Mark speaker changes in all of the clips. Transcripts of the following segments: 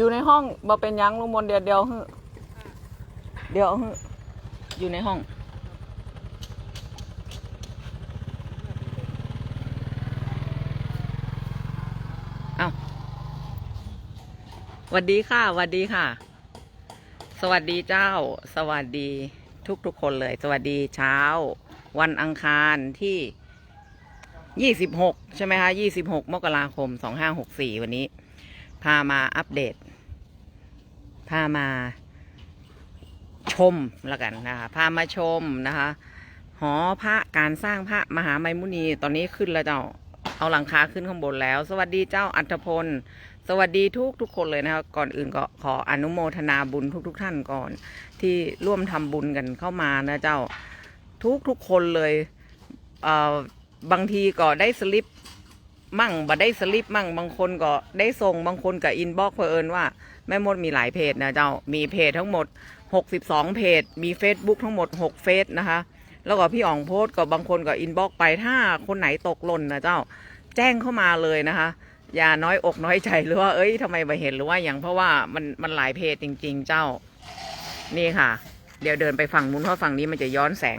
Speaker 1: อยู่ในห้องบ่เป็นหยังลุงมนต์เดี๋ยวเดี๋ยวฮึเดี๋ยวฮึอยู่ในห้อง เอาสวัสดีค่ะสวัสดีค่ะ สวัสดีเจ้า สวัสดีทุกทุกๆคนเลย สวัสดีเช้า วันอังคารที่26ใช่ไหมคะ26มกราคม2564วันนี้ พามาอัปเดต พามาชมแล้วกันนะคะ พามาชมนะคะ หอพระการสร้างพระมหาไมมุนีตอนนี้ขึ้นแล้วเจ้า เอาหลังคาขึ้นข้างบนแล้ว สวัสดีเจ้าอัธพล สวัสดีทุกทุกคนเลยนะครับก่อนอื่นก็ขออนุโมทนาบุญทุกๆท่านก่อน ที่ร่วมทำบุญกันเข้ามานะเจ้าทุกทุกคนเลยเอ่อบางทีก็ได้สลิป มั่งบ่ได้สลิปมั่งบางคนก็ได้ส่งบางคนกับอินบ็อกเผอิญว่าแม่มดมีหลายเพจนะเจ้ามีเพจทั้งหมด 62 เพจ มี Facebook ทั้งหมด 6 เฟซนะคะ แล้วก็พี่อ๋องโพสก็บางคนก็อินบ็อกไปถ้าคนไหนตกหล่นนะเจ้าแจ้งเข้ามาเลยนะคะ อย่าน้อยอกน้อยใจหรือว่าเอ้ยทำไมมาเห็นหรือว่าอย่างเพราะว่ามันมันหลายเพจจริง ๆ เจ้านี่ค่ะ เดี๋ยวเดินไปฝั่งนู้นเพราะฝั่งนี้มันจะย้อนแสง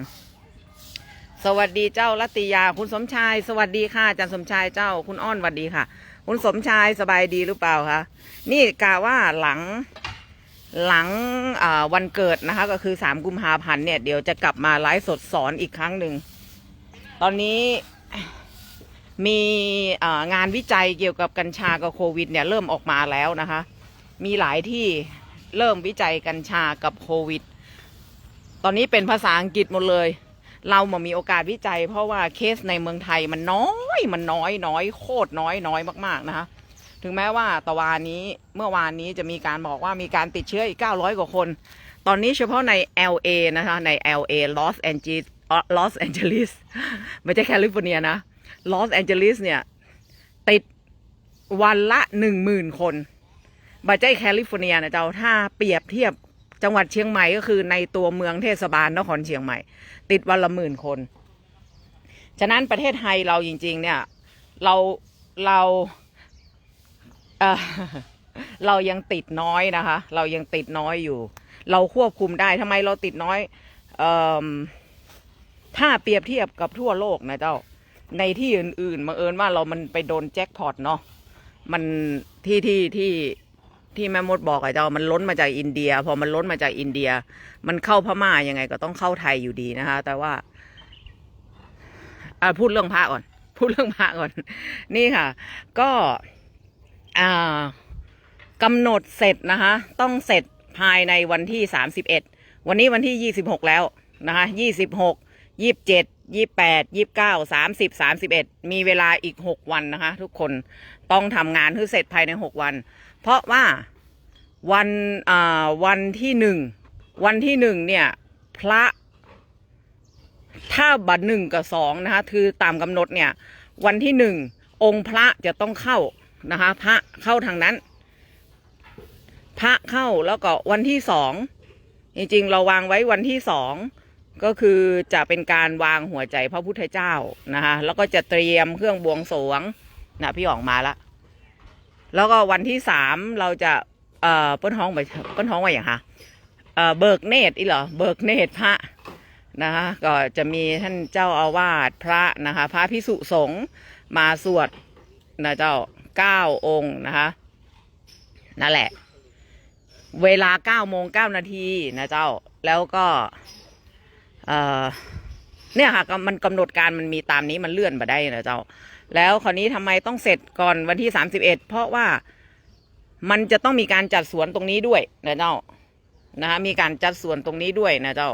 Speaker 1: สวัสดีเจ้ารัติยา คุณสมชาย สวัสดีค่ะอาจารย์สมชายเจ้า คุณอ้อนสวัสดีค่ะ คุณสมชายสบายดีหรือเปล่าคะนี่กะว่าหลังหลังวันเกิดนะคะ ก็คือสามกุมภาพันธ์เนี่ยเดี๋ยวจะกลับมาไลฟ์สดสอนอีกครั้งหนึ่ง ตอนนี้มีงานวิจัยเกี่ยวกับกัญชากับโควิดเนี่ยเริ่มออกมาแล้วนะคะ มีหลายที่เริ่มวิจัยกัญชากับโควิด ตอนนี้เป็นภาษาอังกฤษหมดเลย เรามามีโอกาสวิจัย เพราะว่าเคสในเมืองไทยมันน้อยมันน้อยน้อยโคตรน้อยน้อยมากๆนะคะ ถึงแม้ว่าตะวานนี้เมื่อวานนี้จะมีการบอกว่ามีการติดเชื้ออีก 900 กว่าคน ตอนนี้เฉพาะใน LA นะคะใน LA Los Angeles Los Angeles ไม่ใช่แคลิฟอร์เนียนะ Los Angeles เนี่ย ติดวันละหนึ่งหมื่นคนบัจใจแคลิฟอร์เนียนะเจ้าถ้าเปรียบเทียบ จังหวัดเชียงใหม่ก็คือในตัวเมืองเทศบาลนครเชียงใหม่ ติดวันละหมื่นคน ฉะนั้นประเทศไทยเราจริง ๆ เนี่ย เราเราเเรายังติดน้อยนะคะ เรายังติดน้อยอยู่ เราควบคุมได้ทำไมเราติดน้อยอถ้าเปรียบเทียบกับทั่วโลกนะเจ้า ในที่อื่นๆบังเอิญว่าเรามันไปโดนแจ็คพอตเนาะมันที่ที่ที่ ที่แม่มดบอกอะเจ้ามันล้นมาจากอินเดีย พอมันล้นมาจากอินเดีย มันเข้าพม่ายังไงก็ต้องเข้าไทยอยู่ดีนะคะ แต่ว่าอ่าพูดเรื่องพระก่อน พูดเรื่องพระก่อน นี่ค่ะ ก็อ่ากำหนดเสร็จนะคะ ต้องเสร็จภายในวันที่สามสิบเอ็ดวันนี้วันที่ยี่สิบหกแล้วนะคะยี่สิบหกยี่สิบเจ็ดยี่แปดยี่เก้าสามสิบสามสิบเอ็ดมีเวลาอีกหกวันนะคะ ทุกคนต้องทำงานให้เสร็จภายในหกวัน เพราะว่าวันอ่าวันที่หนึ่งวันที่หนึ่งเนี่ยพระถ้าบัตรหนึ่งกับสองนะคะคือตามกำหนดเนี่ยวันที่หนึ่งองค์พระจะต้องเข้านะคะพระเข้าทางนั้น พระเข้าแล้วก็วันที่สองจริงๆ เราวางไว้วันที่สองก็คือจะเป็นการวางหัวใจพระพุทธเจ้านะคะแล้วก็จะเตรียมเครื่องบวงสรวงนะพี่ออกมาละ แล้วก็วันที่สามเราจะเอ่อเปิ้นท้องไปเปิ้นท้องว่าอย่างคะเอ่อเบิกเนตรอีเหรอเบิกเนตรพระนะคะก็จะมีท่านเจ้าอาวาสพระนะคะ พระพิสุสงฆ์มาสวดนะเจ้าเก้าองค์นะคะนั่นแหละ เวลาเก้าโมงเก้านาทีนะเจ้าแล้วก็เอ่อเนี่ยค่ะก็มันกำหนดการมันมีตามนี้มันเลื่อนมาได้นะเจ้า แล้วคราวนี้ทำไมต้องเสร็จก่อนวันที่สามสิบเอ็ดเพราะว่ามันจะต้องมีการจัดสวนตรงนี้ด้วยนะเจ้านะคะมีการจัดสวนตรงนี้ด้วยนะเจ้า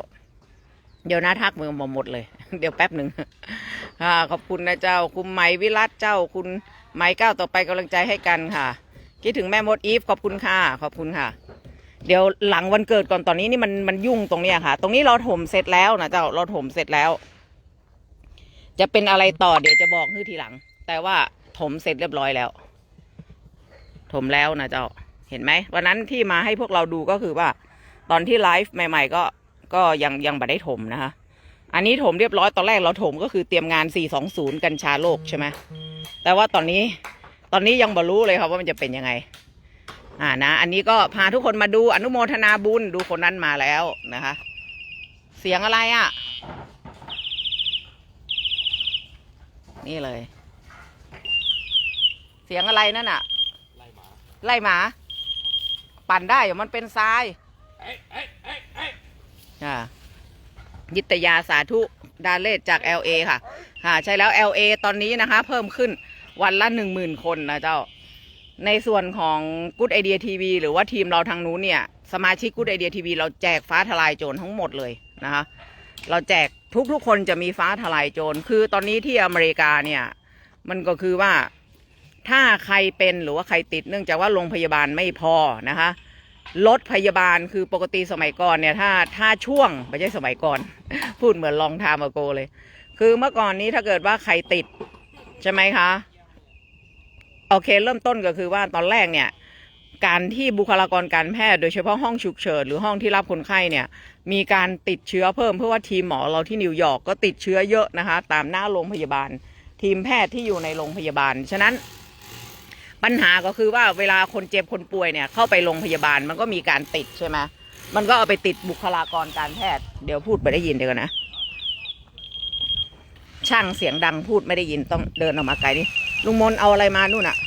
Speaker 1: เดี๋ยวนะทักมือมาหมดเลย เดี๋ยวแป๊บหนึ่งขอบคุณนะเจ้า คุณไหมวิรัตเจ้า คุณไหมก้าวต่อไปกำลังใจให้กันค่ะ คิดถึงแม่มดอีฟขอบคุณค่ะขอบคุณค่ะ เดี๋ยวหลังวันเกิดก่อนตอนนี้นี่มันมันยุ่งตรงเนี้ยค่ะ ตรงนี้เราถมเสร็จแล้วนะเจ้าเราถมเสร็จแล้ว จะเป็นอะไรต่อเดี๋ยวจะบอกให้ทีหลัง แต่ว่าถมเสร็จเรียบร้อยแล้ว ถมแล้วนะเจ้า เห็นไหมวันนั้นที่มาให้พวกเราดูก็คือว่า ตอนที่ไลฟ์ใหม่ ๆ ก็ก็ยังยังไม่ได้ถมนะคะ อันนี้ถมเรียบร้อยตอนแรกเราถมก็คือเตรียมงาน 420 กัญชาโลกใช่ไหมแต่ว่าตอนนี้ตอนนี้ยังบ่รู้เลยครับว่ามันจะเป็นยังไง อ่านะ อันนี้ก็พาทุกคนมาดูอนุโมทนาบุญดูคนนั้นมาแล้วนะคะ เสียงอะไรอะ่ะ นี่เลย เสียงอะไรนั่นอะ
Speaker 2: ไล่หมา
Speaker 1: ไล่หมา ปั่นได้เหรอมันเป็นทราย
Speaker 2: อ่า
Speaker 1: ยิตยาสาธุดาเลศจาก LA ค่ะค่ะ ใช่แล้ว LA ตอนนี้นะคะ เพิ่มขึ้นวันละหนึ่งหมื่นคนนะเจ้า ในส่วนของ Good Idea TV หรือว่าทีมเราทางนู้นเนี่ย สมาชิก Good Idea TV เราแจกฟ้าทลายโจรทั้งหมดเลยนะคะ เราแจกทุกๆคนจะมีฟ้าทลายโจร คือตอนนี้ที่อเมริกาเนี่ย มันก็คือว่าถ้าใครเป็นหรือว่าใครติดเนื่องจากว่าโรงพยาบาลไม่พอนะคะรถพยาบาลคือปกติสมัยก่อนเนี่ยถ้าถ้าช่วงไม่ใช่สมัยก่อน พูดเหมือนลองทามโกเลย คือเมื่อก่อนนี้ถ้าเกิดว่าใครติดใช่ไหมคะ โอเคเริ่มต้นก็คือว่าตอนแรกเนี่ย การที่บุคลากรการแพทย์โดยเฉพาะห้องฉุกเฉินหรือห้องที่รับคนไข้เนี่ยมีการติดเชื้อเพิ่มเพราะว่าทีมหมอเราที่นิวยอร์กก็ติดเชื้อเยอะนะคะ ตามหน้าโรงพยาบาล ทีมแพทย์ที่อยู่ในโรงพยาบาล ฉะนั้นปัญหาก็คือว่าเวลาคนเจ็บคนป่วยเนี่ยเข้าไปโรงพยาบาลมันก็มีการติดใช่ไหมมันก็เอาไปติดบุคลากรการแพทย์เดี๋ยวพูดไปได้ยินเดี๋ยวนะ ช่างเสียงดังพูดไม่ได้ยินต้องเดินออกมาไกลนี่ลุงมนเอาอะไรมานู่นอะ
Speaker 2: รู้ว่า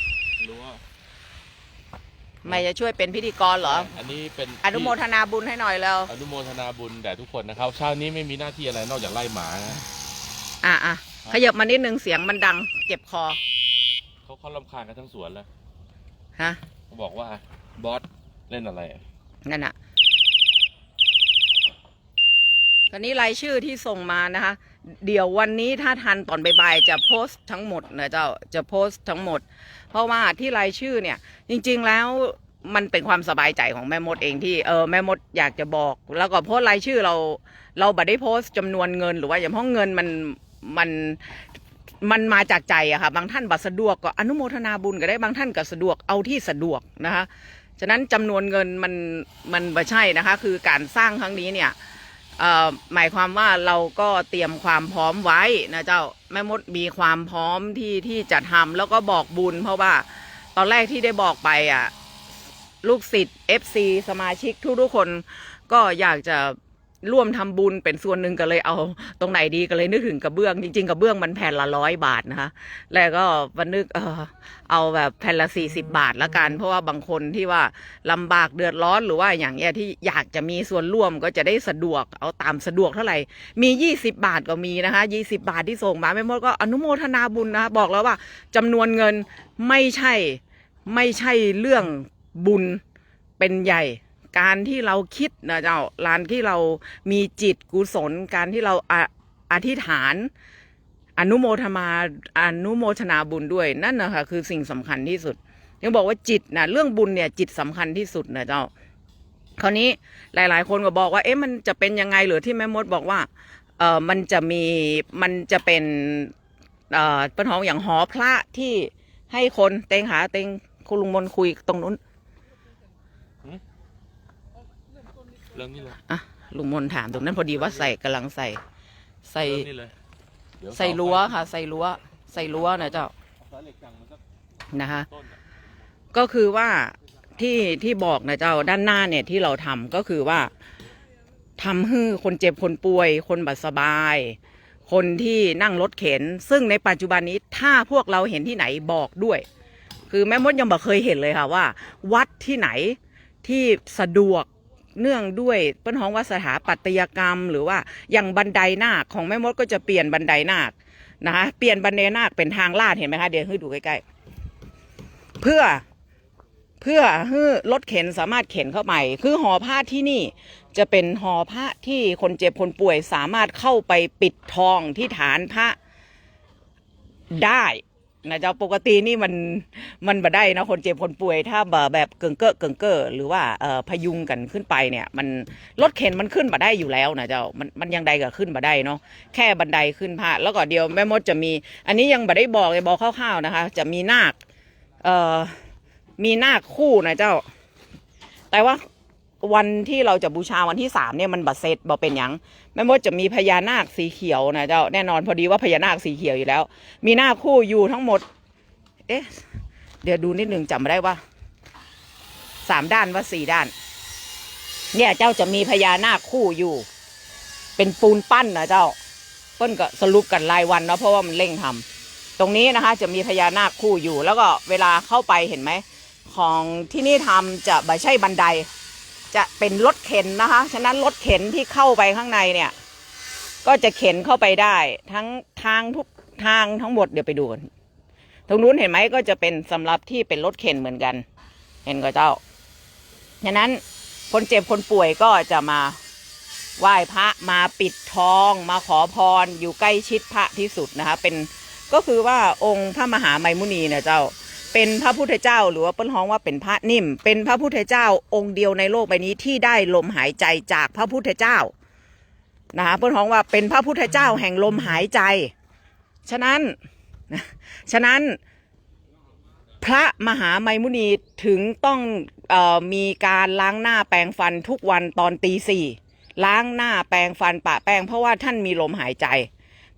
Speaker 1: ไม่จะช่วยเป็นพิธีกรเหรอ
Speaker 2: อันนี้เป็น
Speaker 1: อนุโมทนาบุญให้หน่อยแล้ว
Speaker 2: อนุโมทนาบุญแด่ทุกคนนะครับเช้านี้ไม่มีหน้าที่อะไรนอกจากไล่หมานะ
Speaker 1: อะอะขยับมานิดนึงเสียงมันดัง เจ็บคอ
Speaker 2: เขาเขาลำคาญกันทั้งสวนแล้ว
Speaker 1: ฮะ
Speaker 2: เขาบอกว่าบอสเล่นอะไร
Speaker 1: นั่นอะตอนนี้รายชื่อที่ส่งมานะคะ เดี๋ยววันนี้ถ้าทันตอนบ่ายๆจะโพสต์ทั้งหมดนะเจ้าจะโพสต์ทั้งหมด เพราะว่าที่รายชื่อเนี่ย จริง ๆแล้วมันเป็นความสบายใจของแม่มดเองที่เออแม่มดอยากจะบอก แล้วก็โพสต์รายชื่อเรา เราบัดได้โพสต์จำนวนเงินหรือว่าอย่างเพราะเงินมันมันมันมาจากใจอะค่ะบางท่านบัตรสะดวกก็อนุโมทนาบุญก็ได้บางท่านก็สะดวกเอาที่สะดวกนะคะฉะนั้นจำนวนเงินมันมันไม่ใช่นะคะ คือการสร้างครั้งนี้เนี่ย หมายความว่าเราก็เตรียมความพร้อมไว้นะเจ้าแม่มดมีความพร้อมที่ที่จะทำแล้วก็บอกบุญ เพราะว่าตอนแรกที่ได้บอกไปอะ ลูกศิษย์ FC สมาชิกทุกๆคนก็อยากจะ ร่วมทำบุญเป็นส่วนหนึ่งก็เลยเอาตรงไหนดีก็เลยนึกถึงกระเบื้องจริงๆกระเบื้องมันแผ่นละร้อยบาทนะคะ แล้วก็วันนึกเออเอาแบบแผ่นละสี่สิบาทละกัน เพราะว่าบางคนที่ว่าลำบากเดือดร้อนหรือว่าอย่างเงี้ยที่อยากจะมีส่วนร่วมก็จะได้สะดวกเอาตามสะดวกเท่าไหร่ มียี่สิบาทก็มีนะคะยี่สิบาทที่ส่งมาไม่หมดก็อนุโมทนาบุญนะคะบอกแล้วว่าจำนวนเงินไม่ใช่ไม่ใช่เรื่องบุญเป็นใหญ่ การที่เราคิดนะเจ้าลานที่เรามีจิตกุศล การที่เราออธิษฐาน อนุโมทนาอนุโมทนาบุญด้วยนั่นนะคะคือสิ่งสำคัญที่สุดยังบอกว่าจิตนะเรื่องบุญเนี่ยจิตสำคัญที่สุดนะเจ้าคราวนี้หลาย ๆ คนก็บอกว่าเอ๊ะมันจะเป็นยังไงหรือที่แม่มดบอกว่าเออมันจะมีมันจะเป็นเอ่อป็นของอย่างหอพระที่ให้คนเต็งหาเต็งคุณลุงมนคุยตรงนู้น
Speaker 2: เรื่องนี้เลย
Speaker 1: อะลุงมนถามตรงนั้นพอดีว่าใส่กำลังใส่ ใส่
Speaker 2: เรื่องนี้เลยเดี๋ยว
Speaker 1: ใส่รั้วค่ะ ใส่รั้ว ใส่รั้วนะเจ้า
Speaker 2: เอาสายเหล็กจังมันสัก
Speaker 1: นะคะ
Speaker 2: ต้นอะ
Speaker 1: ก็คือว่าที่ที่บอกนะเจ้าด้านหน้าเนี่ยที่เราทำก็คือว่าทำให้คนเจ็บคนป่วย คนบัดสบาย คนที่นั่งรถเข็น ซึ่งในปัจจุบันนี้ถ้าพวกเราเห็นที่ไหนบอกด้วย คือแม่มดยังบอกเคยเห็นเลยค่ะว่า วัดที่ไหนที่สะดวก เนื่องด้วยเปิ้นฮ้องว่าสถาปัตยกรรม หรือว่าอย่างบันไดนาคของแม่มดก็จะเปลี่ยนบันไดนาคนะคะเปลี่ยนบันไดนาคเป็นทางลาดเห็นไหมคะเดี๋ยวให้ดูใกล้ๆเพื่อเพื่อให้รถเข็นสามารถเข็นเข้าไป คือหอผ้าที่นี่จะเป็นหอผ้าที่คนเจ็บคนป่วยสามารถเข้าไปปิดทองที่ฐานพระได้ นะเจ้าปกตินี่มันมันบ่ได้นะคนเจ็บคนป่วย ถ้าแบบแบบเกิงเกอเกิงเกอหรือว่าเอ่อพยุงกันขึ้นไปเนี่ย มันรถเข็นมันขึ้นมาได้อยู่แล้วนะเจ้ามันมันยังใดก็ขึ้นมาได้เนาะแค่บันไดขึ้นพระแล้วก็เดียวแม่มดจะมี อันนี้ยังบ่ได้บอกเลยบอกคร่าวๆนะคะ จะมีนาคเอ่อมีนาคคู่นะเจ้า แต่ว่าวันที่เราจะบูชาวันที่สามเนี่ยมันบัดเซตบอเป็นยัง แม่มดจะมีพญานาคสีเขียวนะเจ้าแน่นอนพอดีว่าพญานาคสีเขียวอยู่แล้ว มีนาคคู่อยู่ทั้งหมด เอ๊ะ เดี๋ยวดูนิดหนึ่งจำไม่ได้ว่าสามด้านว่าสี่ด้าน เนี่ยเจ้าจะมีพญานาคคู่อยู่ เป็นปูนปั้นนะเจ้าเปิ้นก็สรุปกันรายวันเนาะเพราะว่ามันเร่งทำตรงนี้นะคะ จะมีพญานาคคู่อยู่ แล้วก็เวลาเข้าไปเห็นไหมของที่นี่ทำจะไม่ใช่บันได จะเป็นรถเข็นนะคะ ฉะนั้นรถเข็นที่เข้าไปข้างในเนี่ย ก็จะเข็นเข้าไปได้ ทั้งทางทุกทางทั้งหมดเดี๋ยวไปดูกันตรงนู้นเห็นไหมก็จะเป็นสำหรับที่เป็นรถเข็นเหมือนกัน เห็นก็เจ้า ฉะนั้นคนเจ็บคนป่วยก็จะมาไหว้พระมาปิดทองมาขอพรอยู่ใกล้ชิดพระที่สุดนะคะ เป็นก็คือว่าองค์พระมหาไมมุนีเนี่ยเจ้า เป็นพระพุทธเจ้า หรือว่าเปิ้ลฮ้องว่าเป็นพระนิ่ม เป็นพระพุทธเจ้าองค์เดียวในโลกใบนี้ที่ได้ลมหายใจจากพระพุทธเจ้านะคะเปิ้ลฮ้องว่าเป็นพระพุทธเจ้าแห่งลมหายใจ ฉะนั้นฉะนั้นพระมหาไมมุนีถึงต้องออมีการล้างหน้าแปรงฟันทุกวันตอนตีสี่ล้างหน้าแปรงฟันปะแป้งเพราะว่าท่านมีลมหายใจ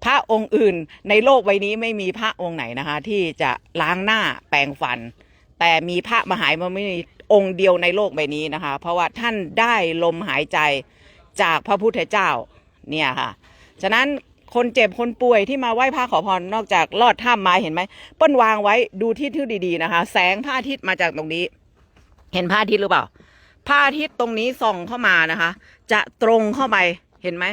Speaker 1: พระองค์อื่นในโลกใบนี้ไม่มีพระองค์ไหนนะคะ ที่จะล้างหน้าแปรงฟัน แต่มีพระมหาไมมุนีองค์เดียวในโลกใบนี้นะคะ เพราะว่าท่านได้ลมหายใจจากพระพุทธเจ้าเนี่ยค่ะ ฉะนั้นคนเจ็บคนป่วยที่มาไหว้พระขอพรนอกจากลอดถ้ำมาเห็นไหมเปิ้นวางไว้ดูที่ที่ดีๆนะคะ แสงพระอาทิตย์มาจากตรงนี้ เห็นพระอาทิตย์หรือเปล่าพระอาทิตย์ตรงนี้ส่องเข้ามานะคะ จะตรงเข้าไปเห็นไหม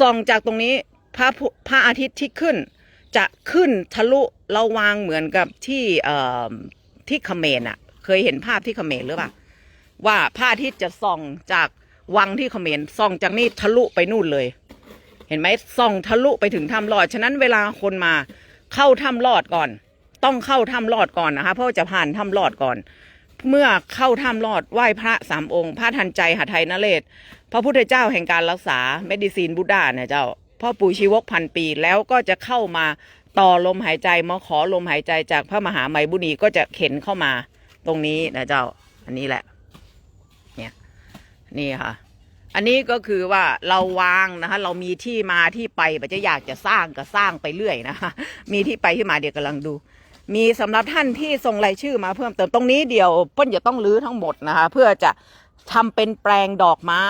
Speaker 1: ส่องจากตรงนี้ พระพระอาทิตย์ที่ขึ้น จะขึ้นทะลุราวางเหมือนกับที่เอ่อที่เขมรอะ เคยเห็นภาพที่เขมรหรือเปล่าว่าพระอาทิตย์จะส่องจากวังที่เขมรส่องจากนี่ทะลุไปนู่นเลย เห็นไหมส่องทะลุไปถึงถ้ำลอด ฉะนั้นเวลาคนมาเข้าถ้ำลอดก่อน ต้องเข้าถ้ำลอดก่อนนะคะ เพราะจะผ่านถ้ำลอดก่อน เมื่อเข้าถ้ำลอดไหว้พระสามองค์ พระทันใจหทัยนเรศ พระพุทธเจ้าแห่งการรักษาเมดิซีนบุดาเนี่ยเจ้า พ่อปู่ชีวกพันปีแล้วก็จะเข้ามาต่อลมหายใจมาขอลมหายใจจากพระมหาไมบุนีก็จะเข็นเข้ามาตรงนี้นะเจ้า อันนี้แหละ เนี่ย นี่ค่ะ อันนี้ก็คือว่าเราวางนะคะเรามีที่มาที่ไปปัจจะอยากจะสร้างก็สร้างไปเรื่อยนะคะมีที่ไปที่มาเดี๋ยวกำลังดู มีสำหรับท่านที่ส่งรายชื่อมาเพิ่มเติมตรงนี้เดี๋ยวเปิ้ลจะต้องรื้อทั้งหมดนะคะ เพื่อจะทำเป็นแปลงดอกไม้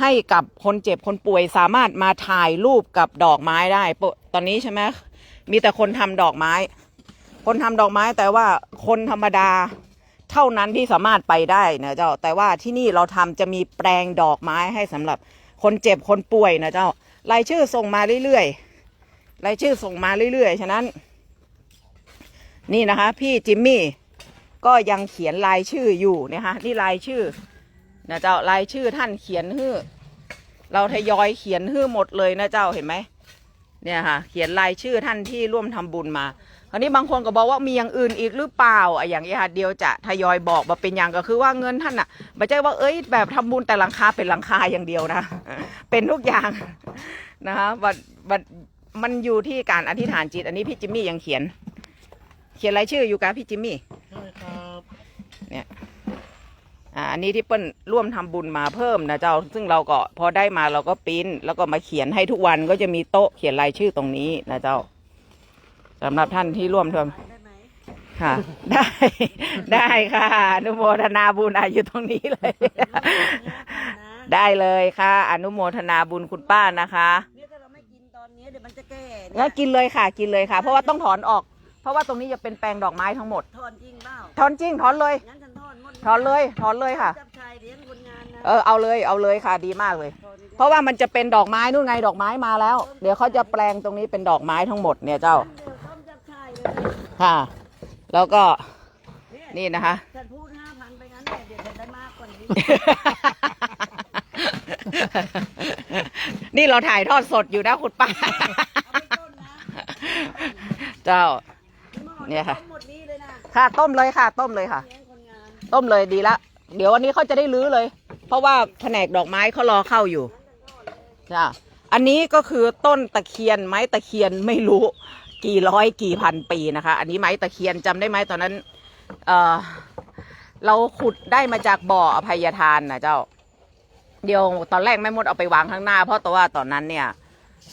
Speaker 1: ให้กับคนเจ็บคนป่วยสามารถมาถ่ายรูปกับดอกไม้ได้ ตอนนี้ใช่ไหมมีแต่คนทำดอกไม้ คนทำดอกไม้แต่ว่าคนธรรมดาเท่านั้นที่สามารถไปได้นะเจ้า แต่ว่าที่นี่เราทำจะมีแปลงดอกไม้ให้สำหรับคนเจ็บคนป่วยนะเจ้ารายชื่อส่งมาเรื่อยๆรายชื่อส่งมาเรื่อยๆ ฉะนั้น นี่นะคะ พี่จิมมี่ก็ยังเขียนรายชื่ออยู่นะคะนี่รายชื่อ นะเจ้ารายชื่อท่านเขียนฮื้อเราทยอยเขียนฮื้อหมดเลยนะเจ้าเห็นไหมเนี่ยค่ะ เขียนรายชื่อท่านที่ร่วมทำบุญมาคราวนี้บางคนก็บอกว่ามีอย่างอื่นอีกหรือเปล่าอะอย่างนี้ค่ะเดียวจะทยอยบอกมาเป็นอย่างก็คือว่าเงินท่านอะไม่ใช่ว่าเอ้ยแบบทำบุญแต่หลังคาเป็นหลังคาอย่างเดียวนะ เป็นทุกอย่างนะคะบัดบัดมันอยู่ที่การอธิษฐานจิต อันนี้พี่จิมมี่ยังเขียน เขียนรายชื่ออยู่กับพี่จิมมี่
Speaker 3: ใช่ครับ
Speaker 1: อ่าอันนี้ที่เปิ้ลร่วมทำบุญมาเพิ่มนะเจ้า ซึ่งเราก็พอได้มาเราก็ปริ้นแล้วก็มาเขียนให้ทุกวันก็จะมีโต๊ะเขียนรายชื่อตรงนี้นะเจ้าสำหรับท่านที่ร่วมทำ
Speaker 4: ได้ไหม
Speaker 1: ค่ะ ได้ ได้ค่ะอนุโมทนาบุญอาอยู่ตรงนี้เลย ได้เลยค่ะ อนุโมทนาบุญคุณป้านะคะ
Speaker 4: เนี่ยถ้าเราไม่กินตอนนี้เดี๋ยวมันจะแก่เย
Speaker 1: งั้นกินเลยค่ะ กินเลยค่ะ เพราะว่าต้องถอนออก เพราะว่าตรงนี้จะเป็นแปลงดอกไม้ทั้งหมด
Speaker 4: ถอนจริงเปล่า
Speaker 1: ถอนจริงถอนเลย
Speaker 4: งั้นฉัน ถอนหมด
Speaker 1: ถอนเลยถอนเลยค่ะ
Speaker 4: จับชายเลี้ยงคนงานนะ
Speaker 1: เออเอาเลยเอาเลยค่ะดีมากเลย
Speaker 4: ถอนอีก
Speaker 1: เพราะว่ามันจะเป็นดอกไม้นู่นไงดอกไม้มาแล้ว เดี๋ยวเขาจะแปลงตรงนี้เป็นดอกไม้ทั้งหมดเนี่ยเจ้า
Speaker 4: เดี๋ยวต้มจับชายเลยนะ
Speaker 1: ค่ะ แล้วก็
Speaker 4: เนี่ย
Speaker 1: นี่นะคะ
Speaker 4: ฉันพูดห้าพันไปงั้นเนี่ยเดี๋ยวฉันได้มากกว่านี้
Speaker 1: นี่เราถ่ายทอดสดอยู่นะคุณป้า
Speaker 4: เอาไปต้นนะ
Speaker 1: เจ้า
Speaker 4: พี่หมอ
Speaker 1: เนี่ยค่ะ
Speaker 4: ต้มหมดนี้เลยนะ
Speaker 1: ค่ะต้มเลยค่ะ ต้มเลยค่ะ
Speaker 4: เลี้ยงคนงาน
Speaker 1: ต้มเลยดีละ เดี๋ยววันนี้เขาจะได้รื้อเลย เพราะว่าแผนกดอกไม้เขารอเข้าอยู่จ้ะอันนี้ก็คือต้นตะเคียนไม้ตะเคียนไม่รู้ กี่ร้อยกี่พันปีนะคะ อันนี้ไม้ตะเคียนจำได้ไหมตอนนั้น เออเราขุดได้มาจากบ่ออภัยทานนะเจ้า เดี๋ยวตอนแรกแม่มดเอาไปวางข้างหน้า เพราะต่ว่าตอนนั้นเนี่ย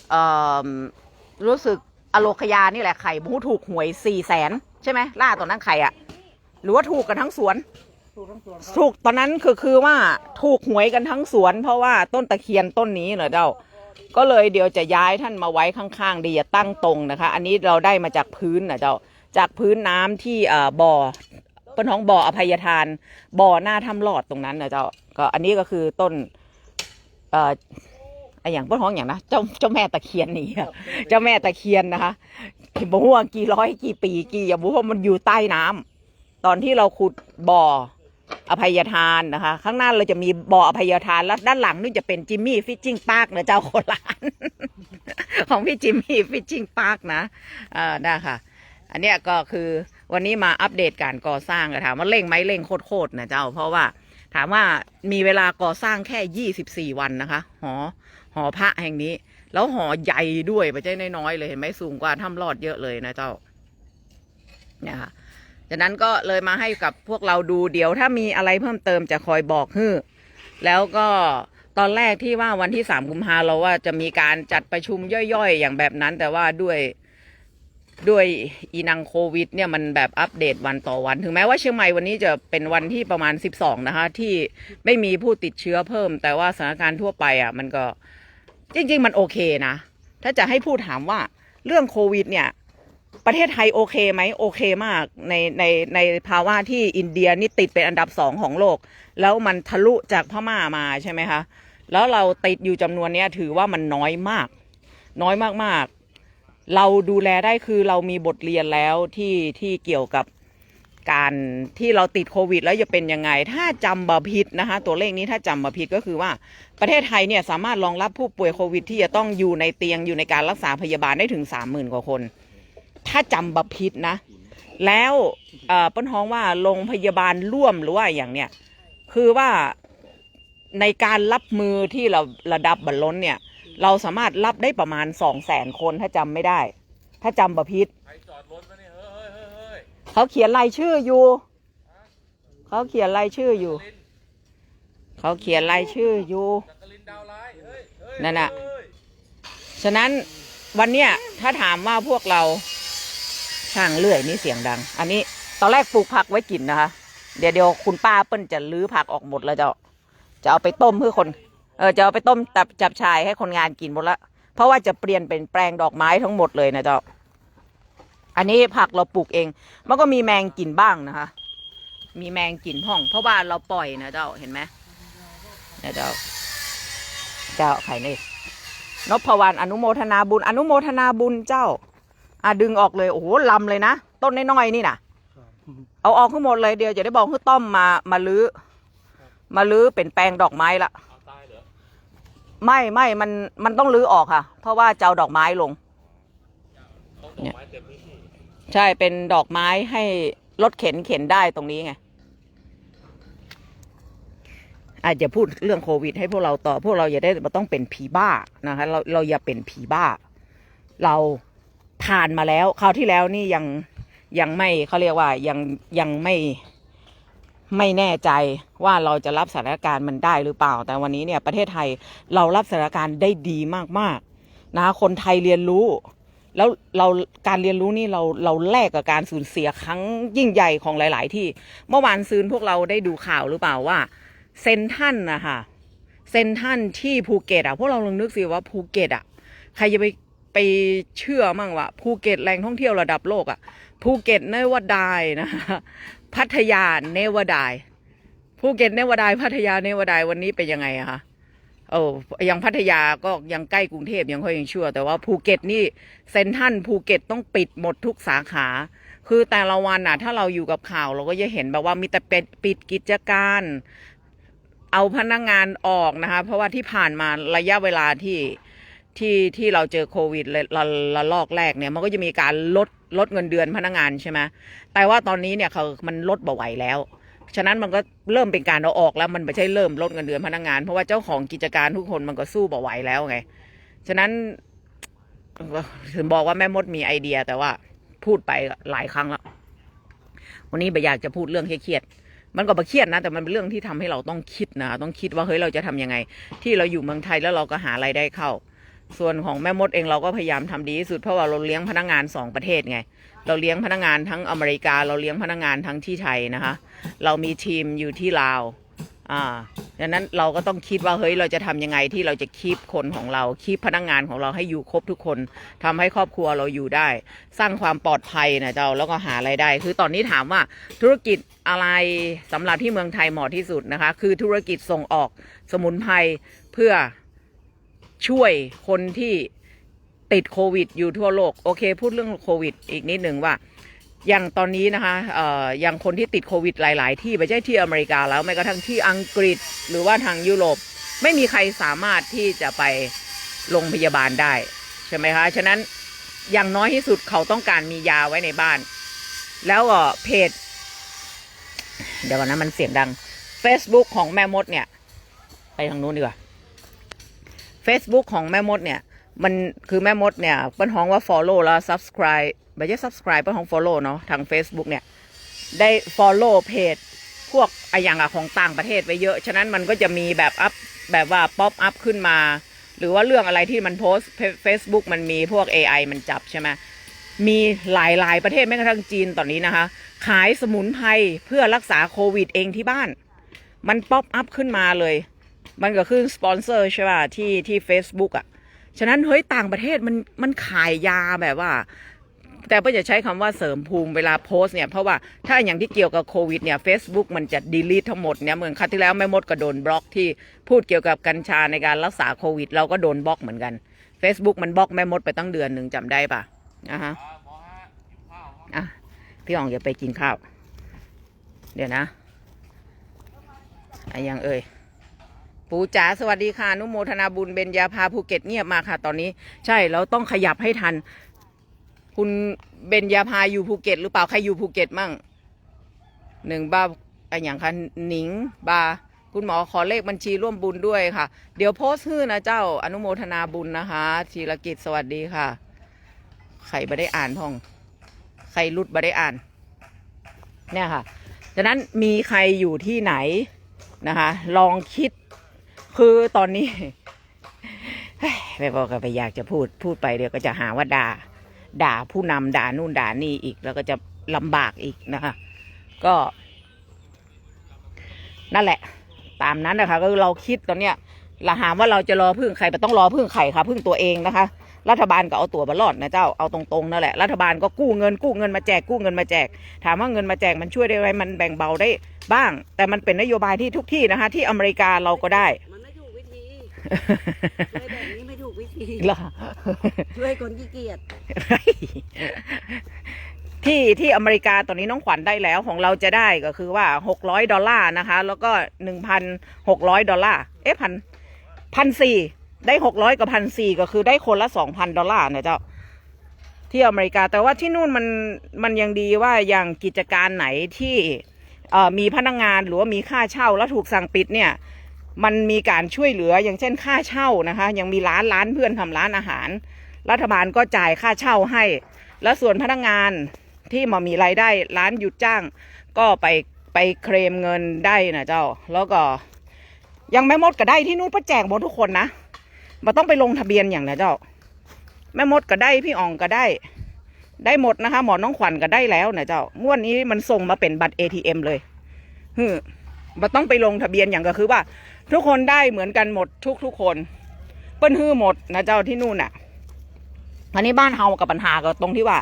Speaker 1: เออรู้สึกอโลคยานี่แหละไข่มูถูกหวยสี่แสนใช่ไหมล่าตอนนั้นไข่อะหรือว่าถูกกันทั้งสวน
Speaker 3: ถูก
Speaker 1: ตอนนั้นคือคือว่าถูกหวยกันทั้งสวน เพราะว่าต้นตะเคียนต้นนี้เหรอเจ้า ก็เลยเดี๋ยวจะย้ายท่านมาไว้ข้างๆดีจะตั้งตรงนะคะ อันนี้เราได้มาจากพื้นนะเจ้าจากพื้นน้ำที่เอ่อบ่อเป็นท้องบ่ออภัยทาน บ่อหน้าถ้ำหลอดตรงนั้นนะเจ้าก็อันนี้ก็คือต้นเอ่อไออย่างเปิ้นท้องอย่างนะเจ้าเจ้าแม่ตะเคียนนี่เจ้าแม่ตะเคียนนะคะบอกว่ากี่ร้อยกี่ปีกี่อย่าบอกว่ามันอยู่ใต้น้ำตอนที่เราขุดบ่อ อภัยทานนะคะ ข้างหน้าเราจะมีบ่ออภัยทานแล้วด้านหลังนี่จะเป็นจิมมี่ฟิชชิงพาร์คนะเจ้าโคลานของพี่จิมมี่ฟิชชิงพาร์คนะเอ่าได้ค่ะ อันเนี้ยก็คือวันนี้มาอัปเดตการก่อสร้างถามว่าเร่งไหมเร่งโคตรๆนะเจ้า เพราะว่าถามว่ามีเวลาก่อสร้างแค่ยี่สิบสี่วันนะคะหอหอพระแห่งนี้ แล้วหอใหญ่ด้วยไม่ใช่น้อยๆเลยเห็นไหมสูงกว่าถ้ำรอดเยอะเลยนะเจ้าเนี่ยค่ะ จากนั้นก็เลยมาให้กับพวกเราดูเดี๋ยวถ้ามีอะไรเพิ่มเติมจะคอยบอกฮื้อแล้วก็ตอนแรกที่ว่าวันที่สามกุมภาเราว่าจะมีการจัดประชุมย่อยๆ อย่างแบบนั้น แต่ว่าด้วยด้วยอีนังโควิด เนี่ยมันแบบอัปเดตวันต่อวัน ถึงแม้ว่าเชียงใหม่วันนี้จะเป็นวันที่ประมาณ 12 นะคะ ที่ไม่มีผู้ติดเชื้อเพิ่ม แต่ว่าสถานการณ์ทั่วไปอะ มันก็จริง ๆ มันโอเคนะ ถ้าจะให้พูดถามว่าเรื่องโควิด เนี่ย ประเทศไทยโอเคไหมโอเคมากในในในภาวะที่อินเดียนี่ติดเป็นอันดับสองของโลก แล้วมันทะลุจากพม่ามาใช่ไหมคะแล้วเราติดอยู่จำนวนเนี้ยถือว่ามันน้อยมาก น้อยมากๆ เราดูแลได้คือเรามีบทเรียนแล้วที่ที่เกี่ยวกับการที่เราติดโควิด แล้วจะเป็นยังไง ถ้าจำบาผิดนะคะ ตัวเลขนี้ถ้าจำบาผิดก็คือว่าประเทศไทยเนี่ยสามารถรองรับผู้ป่วยโควิด ที่จะต้องอยู่ในเตียงอยู่ในการรักษาพยาบาลได้ถึงสามหมื่นกว่าคน ถ้าจำบาผิดนะ แล้วเอ่อป้นฮ้องว่าโรงพยาบาลร่วมหรือว่าอย่างเนี้ยคือว่าในการรับมือที่เราระดับบัลล้นเนี่ย เราสามารถรับได้ประมาณสองแสนคนถ้าจำไม่ได้ ถ้าจำบาผิด
Speaker 2: ใครจอดรถมาเนี้ยเฮ้ยเฮ้ยเขา
Speaker 1: เขียนรายชื่ออยู่ เขาเขียนรายชื่ออยู่ เขาเขียนรายชื่ออยู่
Speaker 2: นั่น
Speaker 1: น่ะ ฉะนั้นวันเนี้ยถ้าถามว่าพวกเรา ช่างเลื่อยนี่เสียงดัง อันนี้ตอนแรกปลูกผักไว้กินนะคะ เดี๋ยวเดี๋ยวคุณป้าเปิ้ลจะลื้อผักออกหมดแล้วจะจะเอาไปต้มเพื่อคนเออจะเอาไปต้มตับจับชายให้คนงานกินหมดละเพราะว่าจะเปลี่ยนเป็นแปลงดอกไม้ทั้งหมดเลยนะเจ้าอันนี้ผักเราปลูกเอง มันก็มีแมงกินบ้างนะคะ มีแมงกินห้อง เพราะว่าเราปล่อยนะเจ้าเห็นไหมเนี่ยเจ้าเจ้าไข่นี่นพวรรณอนุโมทนาบุญ อนุโมทนาบุญเจ้า อะดึงออกเลยโอ้โหลำเลยนะ ต้นน้อยๆนี่นะเอาออกทั้งหมดเลยเดียวจะได้บอกให้ต้อมมามาลื้อมาลื้อเป็นแปลงดอกไม้ละ
Speaker 2: เอาตายเหรอ
Speaker 1: ไม่ไม่มันมันต้องลื้อออกค่ะ เพราะว่าจะเอาดอกไม้ลง
Speaker 2: ต้องดอกไม้เต็มพื้นที่
Speaker 1: ใช่เป็นดอกไม้ให้รถเข็นเข็นได้ตรงนี้ไงอาจจะพูดเรื่องโควิด ให้พวกเราต่อ พวกเราอย่าได้มาต้องเป็นผีบ้านะคะเราเราอย่าเป็นผีบ้า เรา ผ่านมาแล้วคราวที่แล้วนี่ยังยังไม่เขาเรียกว่ายังยังไม่ไม่แน่ใจว่าเราจะรับสถานการณ์มันได้หรือเปล่า แต่วันนี้เนี่ยประเทศไทยเรารับสถานการณ์ได้ดีมากๆนะคะคนไทยเรียนรู้ แล้วเราการเรียนรู้นี่เราเราแลกกับการสูญเสียครั้งยิ่งใหญ่ของหลาย ๆ ที่ เมื่อวานซืนพวกเราได้ดูข่าวหรือเปล่าว่าเซนทันนะคะเซนทันที่ภูเก็ตอะพวกเราลองนึกสิว่าภูเก็ตอะใครจะไป ไปเชื่อมั่งว่าภูเก็ตแหล่งท่องเที่ยวระดับโลกอะภูเก็ตเนวดายนะคะพัทยาเนวดายภูเก็ตเนวดายพัทยาเนวดายวันนี้เป็นยังไงอะคะโอ้ยังพัทยาก็ยังใกล้กรุงเทพยังค่อยยังชั่วแต่ว่าภูเก็ตนี่เซนทันภูเก็ตต้องปิดหมดทุกสาขา คือแต่ละวันน่ะ ถ้าเราอยู่กับข่าวเราก็จะเห็นแบบว่ามีแต่เป็ดปิดกิจการ เอาพนักงงานออกนะคะ เพราะว่าที่ผ่านมาระยะเวลาที่ ที่ที่เราเจอโควิดระระลอกแรกเนี่ยมันก็จะมีการลดลดเงินเดือนพนักงานใช่ไหมแต่ว่าตอนนี้เนี่ยเขามันลดเบ่ไหวแล้ว ฉะนั้นมันก็เริ่มเป็นการเอาออกแล้วมันไม่ใช่เริ่มลดเงินเดือนพนักงาน เพราะว่าเจ้าของกิจการทุกคนมันก็สู้เบ่ไหวแล้วไง ฉะนั้นถึงบอกว่าแม่มดมีไอเดียแต่ว่าพูดไปหลายครั้งแล้ว วันนี้ไปอยากจะพูดเรื่องเครียดมันก็บเครียดนะแต่มันเป็นเรื่องที่ทำให้เราต้องคิดนะต้องคิดว่าเฮ้ยเราจะทำยังไง ที่เราอยู่เมืองไทยแล้วเราก็หาไรายได้เข้า ส่วนของแม่มดเองเราก็พยายามทำดีที่สุดเพราะว่าเราเลี้ยงพนักงานสองประเทศไง เราเลี้ยงพนักงานทั้งอเมริกา เราเลี้ยงพนักงานทั้งที่ไทยนะคะ เรามีทีมอยู่ที่ลาวอ่าดังนั้นเราก็ต้องคิดว่าเฮ้ยเราจะทำยังไงที่เราจะคีบคนของเราคีบพนักงานของเราให้อยู่ครบทุกคนทำให้ครอบครัวเราอยู่ได้ สร้างความปลอดภัยนะเจ้าแล้วก็หาไรายได้ คือตอนนี้ถามว่าธุรกิจอะไรสำหรับที่เมืองไทยเหมาะที่สุดนะคะ คือธุรกิจส่งออกสมุนไพรเพื่อ ช่วยคนที่ติดโควิด อยู่ทั่วโลก โอเค พูดเรื่องโควิด อีกนิดหนึ่งว่าอย่างตอนนี้นะคะเอ่ออย่างคนที่ติดโควิดหลาย ๆ ที่ไม่ใช่ที่อเมริกาแล้วแม้กระทั่งที่อังกฤษหรือว่าทางยุโรปไม่มีใครสามารถที่จะไปโรงพยาบาลได้ ใช่ไหมคะ ฉะนั้นอย่างน้อยที่สุดเขาต้องการมียาไว้ในบ้าน แล้วก็เพจ เดี๋ยวก่อนนะมันเสียงดัง Facebook ของแม่มดเนี่ย ไปทางนู้นดีกว่า Facebook ของแม่มดเนี่ย มันคือแม่มดเนี่ยเปิ้นฮ้องว่า follow แล้ว subscribe ไม่ใช่ subscribe เปิ้นฮ้อง follow เนาะทาง Facebook เนี่ย ได้ follow เพจพวกอะอย่างอะของต่างประเทศไว้เยอะ ฉะนั้นมันก็จะมีแบบอัพแบบว่าป๊อปอัพขึ้นมา หรือว่าเรื่องอะไรที่มันโพสต์ Facebook มันมีพวก AI มันจับใช่ไหมมีหลายหลายประเทศแม้กระทั่งจีนตอนนี้นะคะ ขายสมุนไพรเพื่อรักษาโควิดเองที่บ้าน มันป๊อปอัพขึ้นมาเลย มันก็ขึ้นสปอนเซอร์ใช่ป่ะที่ที่ Facebook อะ ฉะนั้นเฮ้ยต่างประเทศมันมันขายยาแบบว่า แต่ก็จะใช้คำว่าเสริมภูมิเวลาโพสเนี่ย เพราะว่าถ้าอย่างที่เกี่ยวกับโควิดเนี่ย Facebook มันจะดีลีททั้งหมดเนี่ยเหมือนครั้งที่แล้วแม่มดก็โดนบล็อกที่พูดเกี่ยวกับกัญชาในการรักษาโควิด เราก็โดนบล็อกเหมือนกัน Facebook มันบล็อกแม่มดไปตั้งเดือนหนึ่งจำได้ปะอะฮะ
Speaker 2: อ่าหมอฮะ
Speaker 1: อะพี่อ๋องอย่าไปกินข้าว เดี๋ยวนะอะยังเอ่ย ปูจ๋าสวัสดีค่ะ นุโมทนาบุญเบญญาพาภูเก็ตเงียบมาค่ะ ตอนนี้ ใช่เราต้องขยับให้ทัน คุณเบญญาพาอยู่ภูเก็ต หรือเปล่าใครอยู่ภูเก็ตมั่งหนึ่งบ้าอะอย่างคันหนิงบาคุณหมอขอเลขบัญชีร่วมบุญด้วยค่ะ เดี๋ยวโพสต์ฮื้อนะเจ้าอนุโมทนาบุญนะคะธีรกิจสวัสดีค่ะใครไม่ได้อ่านพ่อง ใครรุดไม่ได้อ่าน เนี่ยค่ะฉะนั้นมีใครอยู่ที่ไหนนะคะ ลองคิด คือตอนนี้ไม่บอกก็ไปอยากจะพูดพูดไปเดี๋ยวก็จะหาว่าด่า ด่าผู้นำด่านู่นด่านี่อีก แล้วก็จะลำบากอีกนะคะก็ นั่นแหละ ตามนั้นนะคะ ก็เราคิดตอนเนี้ยเราหาว่าเราจะรอพึ่งใครแต่ต้องรอพึ่งใครค่ะพึ่งตัวเองนะคะ รัฐบาลก็เอาตัวบรอดนะเจ้าเอาตรงๆนั่นแหละรัฐบาลก็กู้เงินกู้เงินมาแจกกู้เงินมาแจก ถามว่าเงินมาแจกมันช่วยได้ไหมมันแบ่งเบาได้บ้าง แต่มันเป็นนโยบายที่ทุกที่นะคะ ที่อเมริกาเราก็ได้
Speaker 4: ช่วยแบบนี้ไม่ถูกวิธี
Speaker 1: เหรอ
Speaker 4: ช่วยคนขี้เกียจ
Speaker 1: ที่ที่อเมริกาตอนนี้น้องขวัญได้แล้วของเราจะได้ก็คือว่าหกร้อยดอลลาร์นะคะ แล้วก็หนึ่งพันหกร้อยดอลลาร์เอ๊ะพันพันสี่ได้หกร้อยกับพันสี่ก็คือได้คนละสองพันดอลลาร์นะเจ้าที่อเมริกาแต่ว่าที่นู่นมันมันยังดีว่าอย่างกิจการไหนที่เอ่อมีพนักงงานหรือว่ามีค่าเช่าแล้วถูกสั่งปิดเนี่ย มันมีการช่วยเหลืออย่างเช่นค่าเช่านะคะ ยังมีร้านร้านเพื่อนทำร้านอาหาร รัฐบาลก็จ่ายค่าเช่าให้ แล้วส่วนพนักงานที่มามีรายได้ร้านหยุดจ้าง ก็ไปไปเคลมเงินได้นะเจ้า แล้วก็ยังแม่มดก็ได้ที่นู่นประแจกหมดทุกคนนะมาต้องไปลงทะเบียนอย่างนะเจ้า แม่มดก็ได้พี่อ่องก็ได้ ได้หมดนะคะ หมอน้องขวัญก็ได้แล้วนะเจ้างวดนี้มันส่งมาเป็นบัตร ATM เลยฮึมาต้องไปลงทะเบียนอย่างก็คือว่า ทุกคนได้เหมือนกันหมดทุกทุกคนเปิ้นฮื้อหมดนะเจ้าที่นู่นน่ะอันนี้บ้านเฮากับปัญหาก็ตรงที่ว่า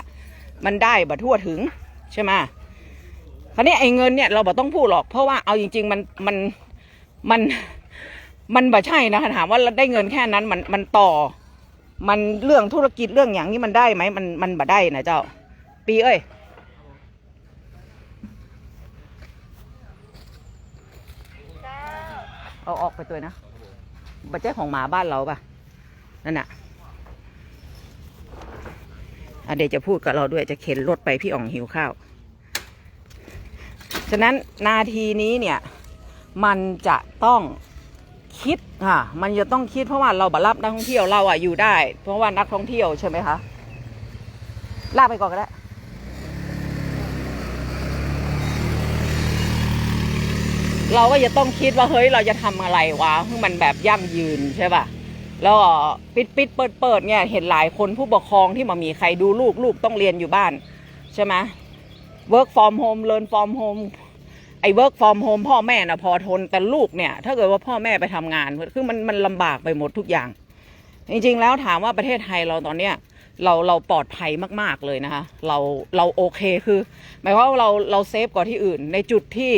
Speaker 1: มันได้บัทั่วถึงใช่ไหมคราวนี้ไอ้เงินเนี่ยเราบ่ต้องพูดหรอกเพราะว่าเอาจริง ๆ มันมันมันมันบ่ใช่นะถามว่าเราได้เงินแค่นั้นมันมันต่อ มันเรื่องธุรกิจเรื่องอย่างนี้มันได้ไหมมันมันบ่ได้นะเจ้า ปีเอ้ย เอาออกไปตัวนะบัจเจ้ของหมาบ้านเราป่ะนั่นน่ะอะเดี๋ยวจะพูดกับเราด้วยจะเข็นรถไปพี่อ่องหิวข้าว ฉะนั้นนาทีนี้เนี่ย มันจะต้องคิดค่ะ มันจะต้องคิดเพราะว่าเราบัรับนักท่องเที่ยวเราอะอยู่ได้ เพราะว่านักท่องเที่ยวใช่ไหมคะลากไปก่อนก็ได้ เราก็จะต้องคิดว่าเฮ้ยเราจะทำอะไรวะให้มันแบบยั่งยืนใช่ป่ะแล้วปิดปิดเปิดเปิดเนี่ยเห็นหลายคนผู้ปกครองที่มามีใครดูลูกลูกต้องเรียนอยู่บ้าน ใช่ไหม work from home learn from home ไอ้ work from home พ่อแม่นะพอทนแต่ลูกเนี่ย ถ้าเกิดว่าพ่อแม่ไปทำงานคือมันมันลำบากไปหมดทุกอย่าง จริงๆแล้วถามว่าประเทศไทยเราตอนเนี้ยเราเราปลอดภัยมากๆเลยนะคะเราเราโอเคคือ หมายความว่าเราเราเซฟกว่าที่อื่นในจุดที่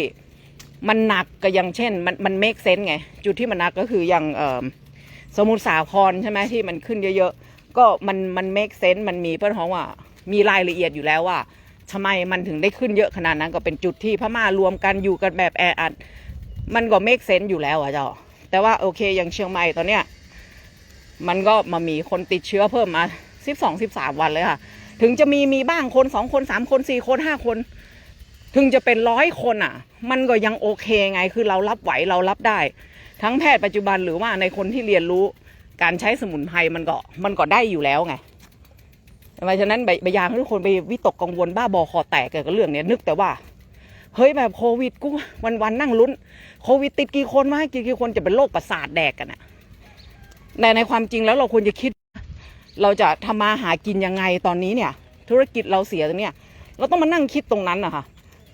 Speaker 1: มันหนักก็อย่างเช่น มันมันเมคเซนไง จุดที่มันหนักก็คืออย่างสมุทรสาครใช่ไหมที่มันขึ้นเยอะๆ ก็มันมันเมคเซนมันมีเพื่อนของว่ามีรายละเอียดอยู่แล้วว่าทำไมมันถึงได้ขึ้นเยอะขนาดนั้นก็เป็นจุดที่พม่ารวมกันอยู่กันแบบแออัดมันก็เมคเซนอยู่แล้วอะเจ้าแต่ว่าโอเคอย่างเชียงใหม่ตอนเนี้ยมันก็มามีคนติดเชื้อเพิ่มมาสิบสองสิบสามวันเลยค่ะ ถึงจะมีมีบ้างคนสองคนสามคนสี่คนห้าคน ถึงจะเป็นร้อยคนอะ มันก็ยังโอเคไงคือเรารับไหวเรารับได้ ทั้งแพทย์ปัจจุบันหรือว่าในคนที่เรียนรู้การใช้สมุนไพรมันก็มันก็ได้อยู่แล้วไงเพราะฉะนั้นใบยางให้ทุกคนไปวิตกกังวลบ้าบอคอแตกเกี่ยวกับเรื่องเนี้ยนึกแต่ว่าเฮ้ยแบบโควิดกูวันวันนั่งลุ้นโควิดติดกี่คนวะกี่กี่คนจะเป็นโรคประสาทแดกกันอะแต่ในความจริงแล้วเราควรจะคิด เราจะทำมาหากินยังไงตอนนี้เนี่ย ธุรกิจเราเสียตรงเนี้ยเราต้องมานั่งคิดตรงนั้นนะคะ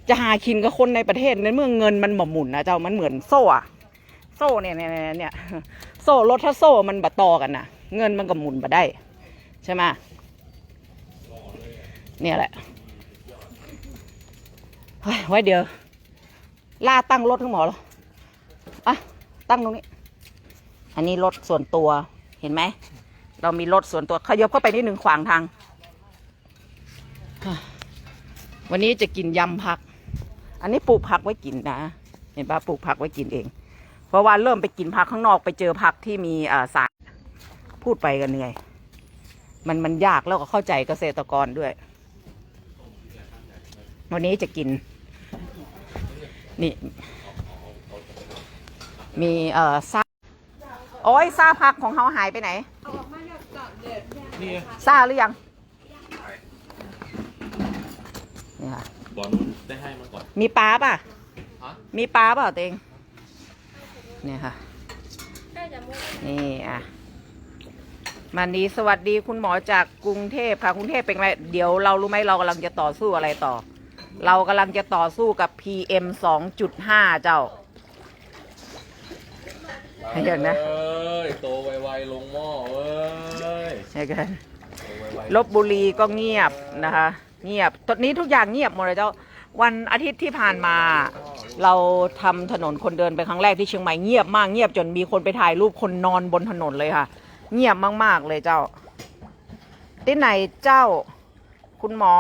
Speaker 1: จะหากินกับคนในประเทศในเมื่อเงินมันบ่หมุนนะเจ้ามันเหมือนโซ่อะโซ่เนี่ยเนี่ยเนี่ยโซ่รถถ้าโซ่มันบะต่อกันนะเงินมันก็หมุนมาได้ ใช่ไหมเนี่ยแหละไว้เดี๋ยวล่าตั้งรถทั้งหมอแล้วอะตั้งตรงนี้ อันนี้รถส่วนตัวเห็นไหม เรามีรถส่วนตัวขยบเข้าไปนิดหนึ่งขวางทาง วันนี้จะกินยำผัก อันนี้ปลูกผักไว้กินนะ เห็นปะปลูกผักไว้กินเอง เพราะว่าเริ่มไปกินผักข้างนอกไปเจอผักที่มีอ่าสารพูดไปกันเหนื่อยมันมันยากแล้วก็เข้าใจเกษตรกรด้วย วันนี้จะกิน นี่ มีเอ่อซาโอ้ยซาผักของเขาหายไปไหน
Speaker 2: นี่ไง
Speaker 1: ซาหรือยังนี่ค่ะ
Speaker 2: บอลได้ให้มาก่อน
Speaker 1: มีปลาป่ะ
Speaker 2: ฮะ
Speaker 1: มีปลาเปล่าเตงเนี่ยค่ะนี่อะมันนี้สวัสดีคุณหมอจากกรุงเทพค่ะกรุงเทพเป็นไงเดี๋ยวเรารู้ไหมเรากำลังจะต่อสู้อะไรต่อ เรากำลังจะต่อสู้กับ PM 2.5 เจ้า ให้เห็นนะ
Speaker 2: เอ้ยโตไวๆลงหม้อเว้ย
Speaker 1: ใช่กัน
Speaker 2: โตไวๆ
Speaker 1: ลบบุรีก็เงียบนะคะ เงียบตอนนี้ทุกอย่างเงียบหมดเลยเจ้า วันอาทิตย์ที่ผ่านมา เราทำถนนคนเดินเป็นครั้งแรกที่เชียงใหม่เงียบมากเงียบจนมีคนไปถ่ายรูปคนนอนบนถนนเลยค่ะ เงียบมากๆเลยเจ้า ที่ไหนเจ้า คุณหมอ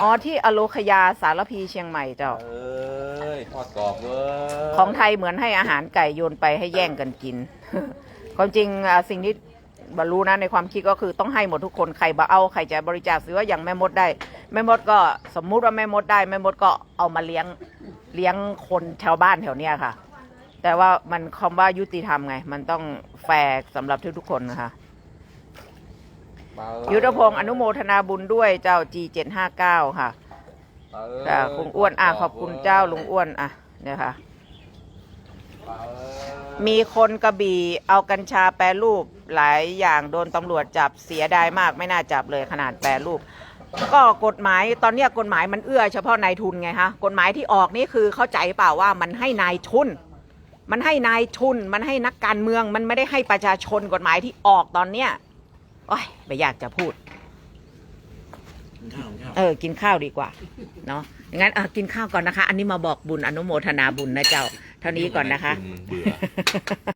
Speaker 1: อ๋อที่อโลคยาสารพีเชียงใหม่เจ้า
Speaker 2: เอ้ยทอดกรอบเว้ย
Speaker 1: ของไทยเหมือนให้อาหารไก่โยนไปให้แย่งกันกิน ความจริงอะสิ่งที่บรรลุนะในความคิดก็คือต้องให้หมดทุกคนใครบ่เอาใครจะบริจาคซื้อว่าอย่างแม่มดได้ แม่มดก็สมมุติว่าแม่มดได้แม่มดก็เอามาเลี้ยงเลี้ยงคนแถวบ้านแถวเนี้ยค่ะ แต่ว่ามันคำว่ายุติธรรมไง มันต้องแฟร์สำหรับทุกๆคนนะคะ
Speaker 2: มาเอ้
Speaker 1: ยุทธพงศ์อนุโมทนาบุญด้วยเจ้า G759 ค่ะ
Speaker 2: มาเย
Speaker 1: ค่ะคุณอ้วนอะขอบคุณเจ้าลุงอ้วนอะเนี่ยค่ะ
Speaker 2: มาเอ้ย
Speaker 1: มีคนกระบี่เอากัญชาแปรรูปหลายอย่างโดนตำรวจจับเสียดายมากไม่น่าจับเลยขนาดแปรรูป ก็กฎหมายตอนเนี้ยกฎหมายมันเอื้อเฉพาะนายทุนไงฮะกฎหมายที่ออกนี่คือเข้าใจเปล่าว่ามันให้นายทุน มันให้นายทุน มันให้นักการเมือง มันไม่ได้ให้ประชาชนกฎหมายที่ออกตอนเนี้ยโอ้ยไม่อยากจะพูดเออ กินข้าวดีกว่า เนาะงั้นเออกินข้าวก่อนนะคะ อันนี้มาบอกบุญอนุโมทนาบุญนะเจ้า เท่านี้ก่อนนะคะ
Speaker 2: ณเบื่อ